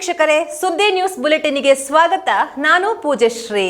ವೀಕ್ಷಕರೇ, ಸುದ್ದಿ ನ್ಯೂಸ್ ಬುಲೆಟಿನ್ಗೆ ಸ್ವಾಗತ. ನಾನು ಪೂಜಶ್ರೀ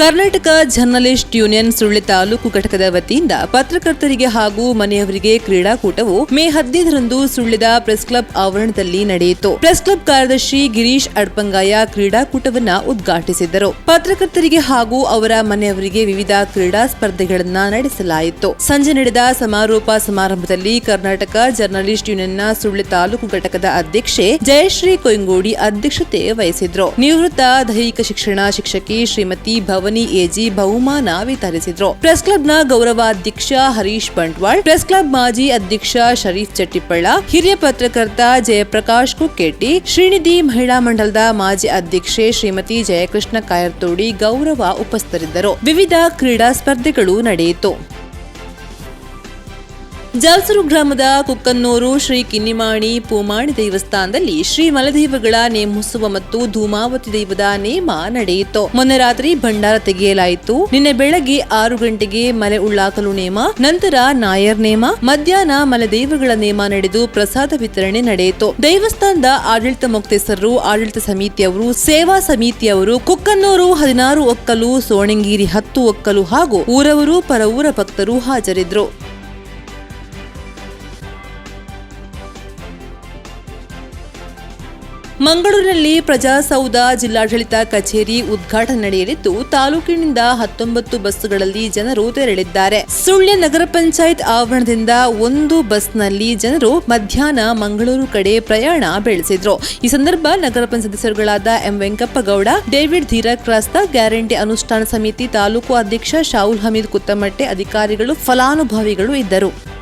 ಕರ್ನಾಟಕ ಜರ್ನಲಿಸ್ಟ್ ಯೂನಿಯನ್ ಸುಳ್ಳಿ ತಾಲೂಕು ಘಟಕದ ವತಿಯಿಂದ ಪತ್ರಕರ್ತರಿಗೆ ಹಾಗೂ ಮನೆಯವರಿಗೆ ಕ್ರೀಡಾಕೂಟವು ಮೇ ಹದಿನೈದರಂದು ಸುಳ್ಳಿದ ಪ್ರೆಸ್ ಕ್ಲಬ್ ಆವರಣದಲ್ಲಿ ನಡೆಯಿತು. ಪ್ರೆಸ್ ಕ್ಲಬ್ ಕಾರ್ಯದರ್ಶಿ ಗಿರೀಶ್ ಅಡ್ಪಂಗಾಯ ಕ್ರೀಡಾಕೂಟವನ್ನ ಉದ್ಘಾಟಿಸಿದರು ಪತ್ರಕರ್ತರಿಗೆ ಹಾಗೂ ಅವರ ಮನೆಯವರಿಗೆ ವಿವಿಧ ಕ್ರೀಡಾ ಸ್ಪರ್ಧೆಗಳನ್ನ ನಡೆಸಲಾಯಿತು. ಸಂಜೆ ನಡೆದ ಸಮಾರೋಪ ಸಮಾರಂಭದಲ್ಲಿ ಕರ್ನಾಟಕ ಜರ್ನಲಿಸ್ಟ್ ಯೂನಿಯನ್ನ ಸುಳ್ಳಿ ತಾಲೂಕು ಘಟಕದ ಅಧ್ಯಕ್ಷೆ ಜಯಶ್ರೀ ಕೊಯ್ಂಗೋಡಿ ಅಧ್ಯಕ್ಷತೆ ವಹಿಸಿದ್ರು. ನಿವೃತ್ತ ದೈಹಿಕ ಶಿಕ್ಷಣ ಶಿಕ್ಷಕಿ ಶ್ರೀಮತಿ ಭವನಿ ಎಜಿ ಬಹುಮಾನ ವಿತರಿಸಿದ್ರು ಪ್ರೆಸ್ ಕ್ಲಬ್ನ ಗೌರವಾಧ್ಯಕ್ಷ ಹರೀಶ್ ಬಂಟ್ವಾಳ್, ಪ್ರೆಸ್ ಕ್ಲಬ್ ಮಾಜಿ ಅಧ್ಯಕ್ಷ ಶರೀಫ್ ಚಟ್ಟಿಪ್ಪಳ್ಳ, ಹಿರಿಯ ಪತ್ರಕರ್ತ ಜಯಪ್ರಕಾಶ್ ಕುಕ್ಕೆಟ್ಟಿ ಶ್ರೀನಿಧಿ ಮಹಿಳಾ ಮಂಡಲದ ಮಾಜಿ ಅಧ್ಯಕ್ಷೆ ಶ್ರೀಮತಿ ಜಯಕೃಷ್ಣ ಕಾಯರ್ತೋಡಿ ಗೌರವ ಉಪಸ್ಥಿತರಿದ್ದರು. ವಿವಿಧ ಕ್ರೀಡಾ ಸ್ಪರ್ಧೆಗಳು ನಡೆಯಿತು. ಜಾಲ್ಸರು ಗ್ರಾಮದ ಕುಕ್ಕನ್ನೂರು ಶ್ರೀ ಕಿನ್ನಿಮಾಣಿ ಪೂಮಾಣಿ ದೇವಸ್ಥಾನದಲ್ಲಿ ಶ್ರೀ ಮಲದೇವಗಳ ನೇಮೋತ್ಸವ ಮತ್ತು ಧೂಮಾವತಿ ದೈವದ ನೇಮ ನಡೆಯಿತು. ಮೊನ್ನೆ ರಾತ್ರಿ ಭಂಡಾರ ತೆಗೆಯಲಾಯಿತು. ನಿನ್ನೆ ಬೆಳಗ್ಗೆ ಆರು ಗಂಟೆಗೆ ಮಲೆ ಉಳ್ಳಾಕಲು ನೇಮ, ನಂತರ ನಾಯರ್ ನೇಮ, ಮಧ್ಯಾಹ್ನ ಮಲದೇವಗಳ ನೇಮ ನಡೆದು ಪ್ರಸಾದ ವಿತರಣೆ ನಡೆಯಿತು. ದೇವಸ್ಥಾನದ ಆಡಳಿತ ಮುಕ್ತೇಸರರು ಆಡಳಿತ ಸಮಿತಿಯವರು, ಸೇವಾ ಸಮಿತಿಯವರು, ಕುಕ್ಕನ್ನೂರು ಹದಿನಾರು ಒಕ್ಕಲು, ಸೋಣಂಗೇರಿ ಹತ್ತು ಒಕ್ಕಲು ಹಾಗೂ ಊರವರು, ಪರವೂರ ಭಕ್ತರು ಹಾಜರಿದ್ದರು. ಮಂಗಳೂರಿನಲ್ಲಿ ಪ್ರಜಾಸೌಧ ಜಿಲ್ಲಾಡಳಿತ ಕಚೇರಿ ಉದ್ಘಾಟನೆ ನಡೆಯಲಿದ್ದು, ತಾಲೂಕಿನಿಂದ ಹತ್ತೊಂಬತ್ತು ಬಸ್ಸುಗಳಲ್ಲಿ ಜನರು ತೆರಳಿದ್ದಾರೆ. ಸುಳ್ಯ ನಗರ ಪಂಚಾಯತ್ ಆವರಣದಿಂದ ಒಂದು ಬಸ್ನಲ್ಲಿ ಜನರು ಮಧ್ಯಾಹ್ನ ಮಂಗಳೂರು ಕಡೆ ಪ್ರಯಾಣ ಬೆಳೆಸಿದ್ರು. ಈ ಸಂದರ್ಭ ನಗರ ಪಂಚಾಯತ್ ಸದಸ್ಯರುಗಳಾದ ಎಂ ವೆಂಕಪ್ಪಗೌಡ, ಡೇವಿಡ್ ಧೀರಕ್ರಾಸ್ತ ಗ್ಯಾರಂಟಿ ಅನುಷ್ಠಾನ ಸಮಿತಿ ತಾಲೂಕು ಅಧ್ಯಕ್ಷ ಶಾಹುಲ್ ಹಮೀದ್ ಕುತ್ತಮಟ್ಟೆ ಅಧಿಕಾರಿಗಳು, ಫಲಾನುಭವಿಗಳು ಇದ್ದರು.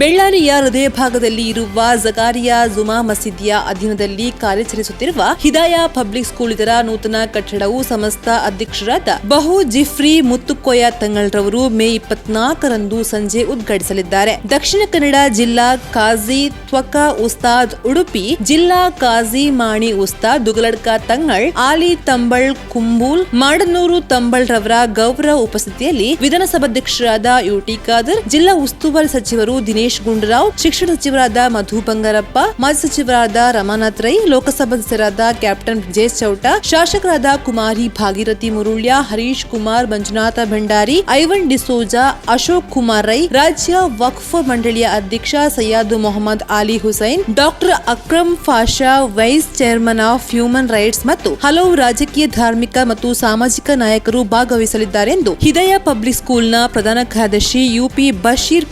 ಬೆಳ್ಳಾರಿಯ ಹೃದಯ ಭಾಗದಲ್ಲಿ ಇರುವ ಜಗಾರಿಯಾ ಜುಮಾ ಮಸೀದಿಯ ಅಧೀನದಲ್ಲಿ ಕಾರ್ಯಾಚರಿಸುತ್ತಿರುವ ಹಿದಾಯ ಪಬ್ಲಿಕ್ ಸ್ಕೂಲ್ ಇದರ ನೂತನ ಕಟ್ಟಡವು ಸಮಸ್ತ ಅಧ್ಯಕ್ಷರಾದ ಬಹು ಜಿಫ್ರಿ ಮುತ್ತುಕೊಯ್ಯ ತಂಗಳ್ರವರು ಮೇ ಇಪ್ಪತ್ನಾಲ್ಕರಂದು ಸಂಜೆ ಉದ್ಘಾಟಿಸಲಿದ್ದಾರೆ. ದಕ್ಷಿಣ ಕನ್ನಡ ಜಿಲ್ಲಾ ಕಾಜಿ ತ್ವಕ ಉಸ್ತಾದ್ ಉಡುಪಿ, ಜಿಲ್ಲಾ ಕಾಜಿ ಮಾಣಿ ಉಸ್ತಾದ್ ದುಗಲಡ್ಕ ತಂಗಳ್, ಆಲಿ ತಂಬಳ್ ಕುಂಬೂಲ್, ಮಾಡನೂರು ತಂಬಳ್ರವರ ಗೌರವ ಉಪಸ್ಥಿತಿಯಲ್ಲಿ ವಿಧಾನಸಭಾಧ್ಯಕ್ಷರಾದ ಯುಟಿ ಖಾದರ್, ಜಿಲ್ಲಾ ಉಸ್ತುವಾರಿ ಸಚಿವರು ದಿನೇಶ್ ಗುಂಡೂರಾವ್, ಶಿಕ್ಷಣ ಸಚಿವರಾದ ಮಧು ಬಂಗಾರಪ್ಪ, ಮಾಜಿ ಸಚಿವರಾದ ರಮಾನಾಥ್ ರೈ, ಲೋಕಸಭಾ ಸದಸ್ಯರಾದ ಕ್ಯಾಪ್ಟನ್ ಜೆ ಚೌಟ, ಶಾಸಕರಾದ ಕುಮಾರಿ ಭಾಗೀರಥಿ ಮುರುಳ್ಯ, ಹರೀಶ್ ಕುಮಾರ್, ಮಂಜುನಾಥ ಭಂಡಾರಿ, ಐವನ್ ಡಿಸೋಜಾ, ಅಶೋಕ್ ಕುಮಾರ್ ರೈ, ರಾಜ್ಯ ವಕ್ಫ್ ಮಂಡಳಿಯ ಅಧ್ಯಕ್ಷ Syed Mohammed Ali Hussain, doctor Akram Pasha, vice chairman of human rights ಮತ್ತು ಹಲವು ರಾಜಕೀಯ ಧಾರ್ಮಿಕ ಮತ್ತು ಸಾಮಾಜಿಕ ನಾಯಕರು ಭಾಗವಹಿಸಲಿದ್ದಾರೆ ಎಂದು ಹಿದಯ ಪಬ್ಲಿಕ್ ಸ್ಕೂಲ್ನ ಪ್ರಧಾನ ಕಾರ್ಯದರ್ಶಿ ಯುಪಿ ಬಶೀರ್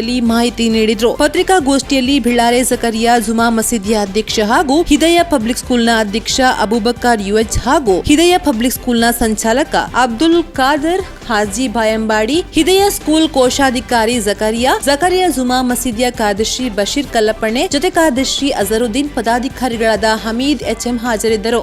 ಪತ್ರಿಕಾಗೋಷ್ಠಿಯಲ್ಲಿ ಮಾಹಿತಿ ನೀಡಿದ್ರು. ಪತ್ರಿಕಾಗೋಷ್ಠಿಯಲ್ಲಿ ಬಿಳ್ಳಾರೆ ಜಕರಿಯಾ ಜುಮಾ ಮಸೀದಿಯ ಅಧ್ಯಕ್ಷ ಹಾಗೂ ಹಿದಯ ಪಬ್ಲಿಕ್ ಸ್ಕೂಲ್ನ ಅಧ್ಯಕ್ಷ ಅಬೂಬಕರ್ ಯುಎಚ್ ಹಾಗೂ ಹಿದಯ ಪಬ್ಲಿಕ್ ಸ್ಕೂಲ್ನ ಸಂಚಾಲಕ ಅಬ್ದುಲ್ ಖಾದರ್ ಹಾಜಿ ಬಾಯಂಬಾಡಿ, ಹಿದಯ ಸ್ಕೂಲ್ ಕೋಶಾಧಿಕಾರಿ ಜಕರಿಯಾ ಜಕರಿಯಾ ಜುಮಾ ಮಸೀದಿಯ ಕಾರ್ಯದರ್ಶಿ ಬಶೀರ್ ಕಲ್ಲಪ್ಪಣೆ ಜೊತೆ ಕಾರ್ಯದರ್ಶಿ ಅಜರುದ್ದೀನ್ ಪದಾಧಿಕಾರಿಗಳಾದ ಹಮೀದ್ ಎಚ್ಎಂ ಹಾಜರಿದ್ದರು.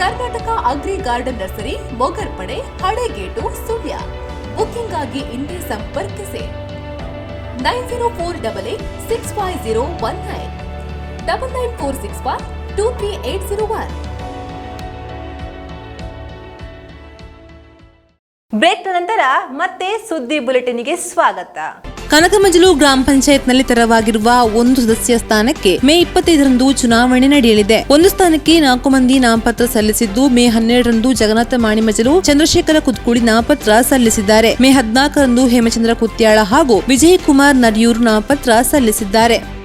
Karnataka agri garden nursery Mogarpade Halegate, Sullia. Booking ಆಗಿ ಇಂದೇ ಸಂಪರ್ಕಿಸಿ. Nine zero four double eight six five zero one nine. Double nine four six five two three eight zero one. Break ನಂತರ ಮತ್ತೆ ಸುದ್ದಿ ಬುಲೆಟಿನ್ಗೆ ಸ್ವಾಗತ. ಕನಕಮಂಜಲು ಗ್ರಾಮ ಪಂಚಾಯತ್ನಲ್ಲಿ ತೆರವಾಗಿರುವ ಒಂದು ಸದಸ್ಯ ಸ್ಥಾನಕ್ಕೆ ಮೇ ಇಪ್ಪತ್ತೈದರಂದು ಚುನಾವಣೆ ನಡೆಯಲಿದೆ. ಒಂದು ಸ್ಥಾನಕ್ಕೆ ನಾಲ್ಕು ಮಂದಿ ನಾಮಪತ್ರ ಸಲ್ಲಿಸಿದ್ದು, ಮೇ ಹನ್ನೆರಡರಂದು ಜಗನ್ನಾಥ ಮಾಣಿಮಜಲು ಚಂದ್ರಶೇಖರ ಕುತ್ಕುಳಿ ನಾಮಪತ್ರ ಸಲ್ಲಿಸಿದ್ದಾರೆ. ಮೇ ಹದಿನಾಲ್ಕರಂದು ಹೇಮಚಂದ್ರ ಕುತ್ಯಾಳ ಹಾಗೂ ವಿಜಯಕುಮಾರ್ ನರಿಯೂರು ನಾಮಪತ್ರ ಸಲ್ಲಿಸಿದ್ದಾರೆ.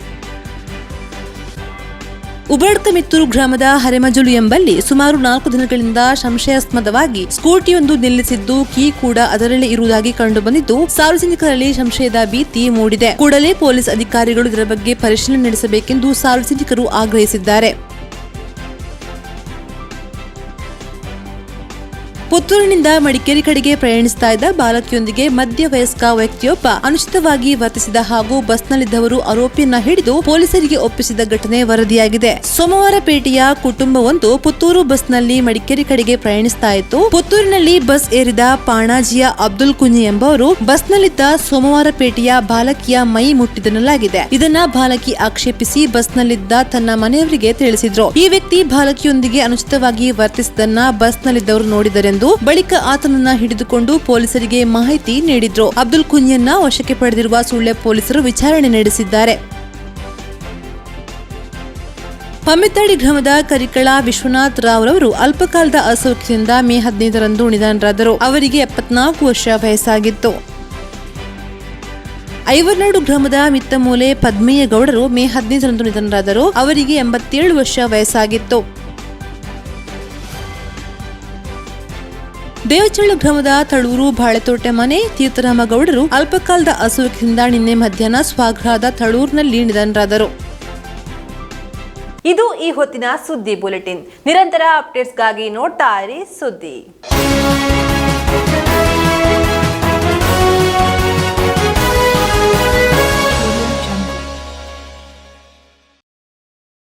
ಉಬರಡ್ಕ ಮಿತ್ತೂರು ಗ್ರಾಮದ ಹರೆಮಜಲು ಎಂಬಲ್ಲಿ ಸುಮಾರು ನಾಲ್ಕು ದಿನಗಳಿಂದ ಸಂಶಯಾಸ್ಪದವಾಗಿ ಸ್ಕೂಟಿಯೊಂದು ನಿಲ್ಲಿಸಿದ್ದು, ಕೀ ಕೂಡ ಅದರಲ್ಲೇ ಇರುವುದಾಗಿ ಕಂಡುಬಂದಿದ್ದು, ಸಾರ್ವಜನಿಕರಲ್ಲಿ ಸಂಶಯದ ಭೀತಿ ಮೂಡಿದೆ. ಕೂಡಲೇ ಪೊಲೀಸ್ ಅಧಿಕಾರಿಗಳು ಇದರ ಬಗ್ಗೆ ಪರಿಶೀಲನೆ ನಡೆಸಬೇಕೆಂದು ಸಾರ್ವಜನಿಕರು ಆಗ್ರಹಿಸಿದ್ದಾರೆ. ಪುತ್ತೂರಿನಿಂದ ಮಡಿಕೇರಿ ಕಡೆಗೆ ಪ್ರಯಾಣಿಸ್ತಾ ಇದ್ದ ಬಾಲಕಿಯೊಂದಿಗೆ ಮಧ್ಯವಯಸ್ಕ ವ್ಯಕ್ತಿಯೊಬ್ಬ ಅನುಚಿತವಾಗಿ ವರ್ತಿಸಿದ ಹಾಗೂ ಬಸ್ನಲ್ಲಿದ್ದವರು ಆರೋಪಿಯನ್ನ ಹಿಡಿದು ಪೊಲೀಸರಿಗೆ ಒಪ್ಪಿಸಿದ ಘಟನೆ ವರದಿಯಾಗಿದೆ. ಸೋಮವಾರ ಪೇಟೆಯ ಕುಟುಂಬವೊಂದು ಪುತ್ತೂರು ಬಸ್ನಲ್ಲಿ ಮಡಿಕೇರಿ ಕಡೆಗೆ ಪ್ರಯಾಣಿಸ್ತಾ ಇತ್ತು. ಪುತ್ತೂರಿನಲ್ಲಿ ಬಸ್ ಏರಿದ ಪಾಣಾಜಿಯ ಅಬ್ದುಲ್ ಕುನಿ ಎಂಬವರು ಬಸ್ನಲ್ಲಿದ್ದ ಸೋಮವಾರ ಪೇಟೆಯ ಬಾಲಕಿಯ ಮೈ ಮುಟ್ಟಿದನಲಾಗಿದೆ ಇದನ್ನ ಬಾಲಕಿ ಆಕ್ಷೇಪಿಸಿ ಬಸ್ನಲ್ಲಿದ್ದ ತನ್ನ ಮನೆಯವರಿಗೆ ತಿಳಿಸಿದ್ರು. ಈ ವ್ಯಕ್ತಿ ಬಾಲಕಿಯೊಂದಿಗೆ ಅನುಚಿತವಾಗಿ ವರ್ತಿಸಿದನ್ನ ಬಸ್ನಲ್ಲಿದ್ದವರು ನೋಡಿದರೆಂದು ಬಳಿಕ ಆತನನ್ನ ಹಿಡಿದುಕೊಂಡು ಪೊಲೀಸರಿಗೆ ಮಾಹಿತಿ ನೀಡಿದ್ರು. ಅಬ್ದುಲ್ ಕುನ್ಯನ್ನ ವಶಕ್ಕೆ ಪಡೆದಿರುವ ಸುಳ್ಯ ಪೊಲೀಸರು ವಿಚಾರಣೆ ನಡೆಸಿದ್ದಾರೆ. ಪಮ್ಮಿತ್ತಾಡಿ ಗ್ರಾಮದ ಕರಿಕಳ ವಿಶ್ವನಾಥ್ ರಾವ್ ರವರು ಅಲ್ಪಕಾಲದ ಅಸೌಖ್ಯದಿಂದ ಮೇ ಹದಿನೈದರಂದು ನಿಧನರಾದರು. ಅವರಿಗೆ ಎಪ್ಪತ್ನಾಲ್ಕು ವರ್ಷ ವಯಸ್ಸಾಗಿತ್ತು. ಐವರ್ನಾಡು ಗ್ರಾಮದ ಮಿತ್ತಮೂಲೆ ಪದ್ಮಯ್ಯ ಗೌಡರು ಮೇ ಹದಿನೈದರಂದು ನಿಧನರಾದರು. ಅವರಿಗೆ ಎಂಬತ್ತೇಳು ವರ್ಷ ವಯಸ್ಸಾಗಿತ್ತು. ದೇವಚಳ್ಳು ಗ್ರಾಮದ ತಳೂರು ಬಾಳೆತೋಟೆ ಮನೆ ತೀರ್ಥರಾಮ ಗೌಡರು ಅಲ್ಪಕಾಲದ ಅಸೌಖ್ಯದಿಂದ ನಿನ್ನೆ ಮಧ್ಯಾಹ್ನ ಸ್ವಗ್ರಹದ ತಳೂರಿನಲ್ಲಿ ನಿಧನರಾದರು. ಇದು ಈ ಹೊತ್ತಿನ ಸುದ್ದಿ ಬುಲೆಟಿನ್. ನಿರಂತರ ಅಪ್ಡೇಟ್ಸ್ಗಾಗಿ ನೋಡ್ತಾ ಇರಿ ಸುದ್ದಿ.